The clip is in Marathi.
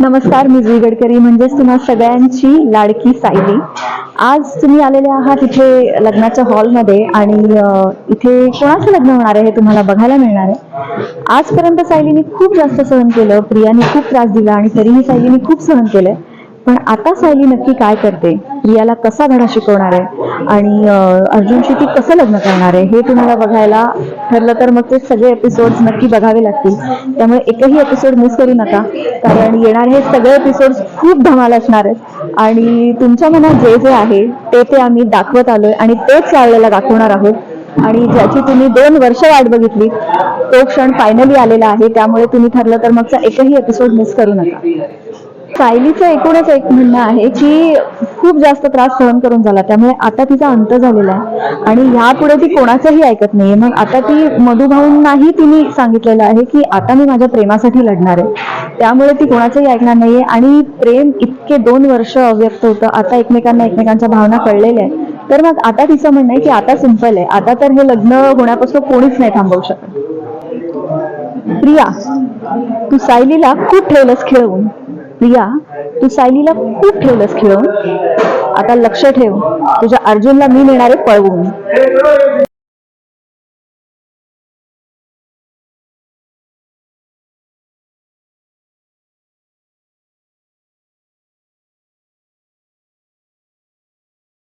नमस्कार मी जुई गडकरी. म्हणजेच तुम्हा सगळ्यांची लाडकी सायली. आज तुम्ही आलेले आहात इथे लग्नाच्या हॉलमध्ये आणि इथे कोणाचं लग्न होणार आहे हे तुम्हाला बघायला मिळणार आहे. आजपर्यंत सायलीने खूप जास्त सहन केलं प्रियाने खूप त्रास दिला आणि तरीही सायलीने खूप सहन केलं पण आता सायली नक्की काय करते? प्रियाला कसा धडा शिकवणार आहे? आणि अर्जुनशी ती कसं लग्न करणार आहे? हे तुम्हाला बघायला ठरलं तर मग ते सगळे एपिसोड नक्की बघावे लागतील. त्यामुळे एकही एपिसोड मिस करू नका कारण येणारे हे सगळे एपिसोड्स खूप धमाल असणार आहेत. आणि तुमच्या मनात जे जे आहे ते ते आम्ही दाखवत आलोय आणि तेच यावेळेला दाखवणार आहोत. आणि ज्याची तुम्ही दोन वर्ष वाट बघितली तो क्षण फायनली आलेला आहे. त्यामुळे तुम्ही ठरलं तर मगचा एकही एपिसोड मिस करू नका. सायलीचं एकूणच एक म्हणणं आहे की खूप जास्त त्रास सहन करून झाला. त्यामुळे आता तिचा अंत झालेला आहे. आणि यापुढे ती कोणाचंही ऐकत नाहीये. मग आता ती मधुभाऊंनाही तिने सांगितलेलं आहे की आता मी माझ्या प्रेमासाठी लढणार आहे. त्यामुळे ती कोणाचंही ऐकणार नाहीये. आणि प्रेम इतके दोन वर्ष अव्यक्त होतं. आता एकमेकांना एकमेकांच्या भावना कळलेल्या आहे तर मग आता तिचं म्हणणं आहे की आता सिंपल आहे. आता तर हे लग्न होण्यापासून कोणीच नाही थांबवू शकत. प्रिया तू सायलीला खूप ठेवलंस खेळवून. प्रिया तू सायलीला खूप ठेवलंस खेळून. आता लक्ष ठेव. तुझ्या अर्जुनला मी नेणारे पळवून.